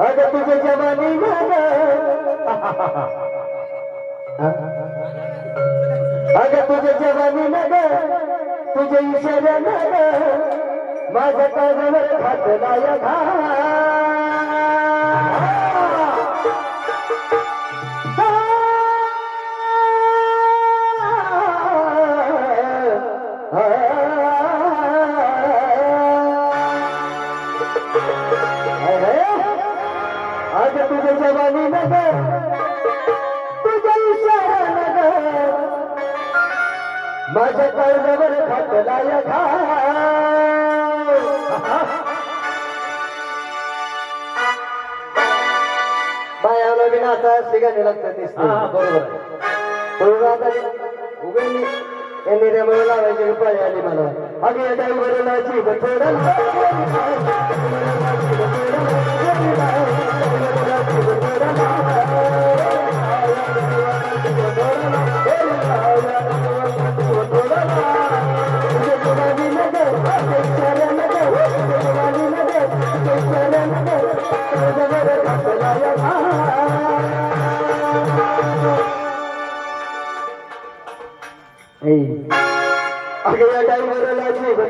अग तुझे जवानी अग तुझे जवानी नग तुझे इशारा नग माझ्या कानावर घा आज तुझे जवानी नगर तुझ्या इशारा नगर. माझ्या कर्जावर घातलाय बायाला विना आता सिगाने लागतात दिसते बरोबर. म्हणून आता उघडली. यांनी रेमळ लावायची उपाय आली मला. अगे ड्रायव्हरला जीव थोडा अगे या ड्रायव्हरला जीव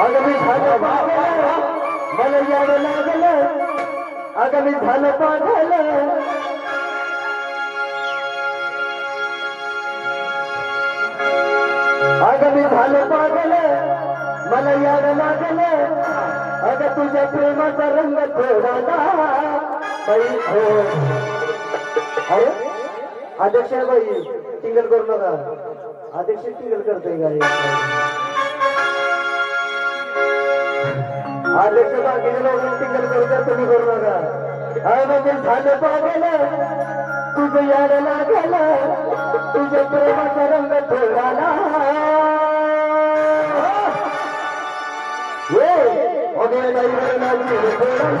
अगं मी झालं पागल. मला यावं लागलं. अगं मी झालं पागल. अगं मी झालं पागल. मला यावं लागलं. अग तुझ्या प्रेमाचा रंग थोडा बाई हो. अरे अध्यक्ष बाई टिंगल करू नका. अध्यक्ष टिंगल करतोय गाडी अध्यक्ष बाकीचे लोक टिंगल करतात तुम्ही करू नका अरे म्हणजे झालं पागल तुझं याड लागल तुझ्या प्रेमाचा रंग थोडाला ये वगैरे नाही वगैरे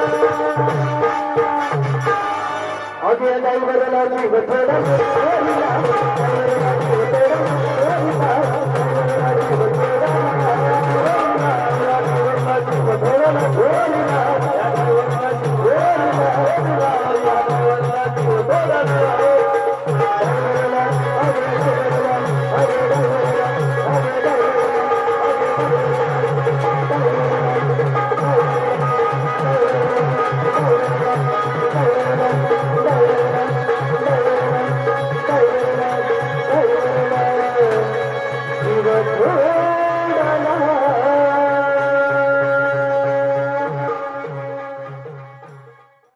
దైవరలా జీవతోడం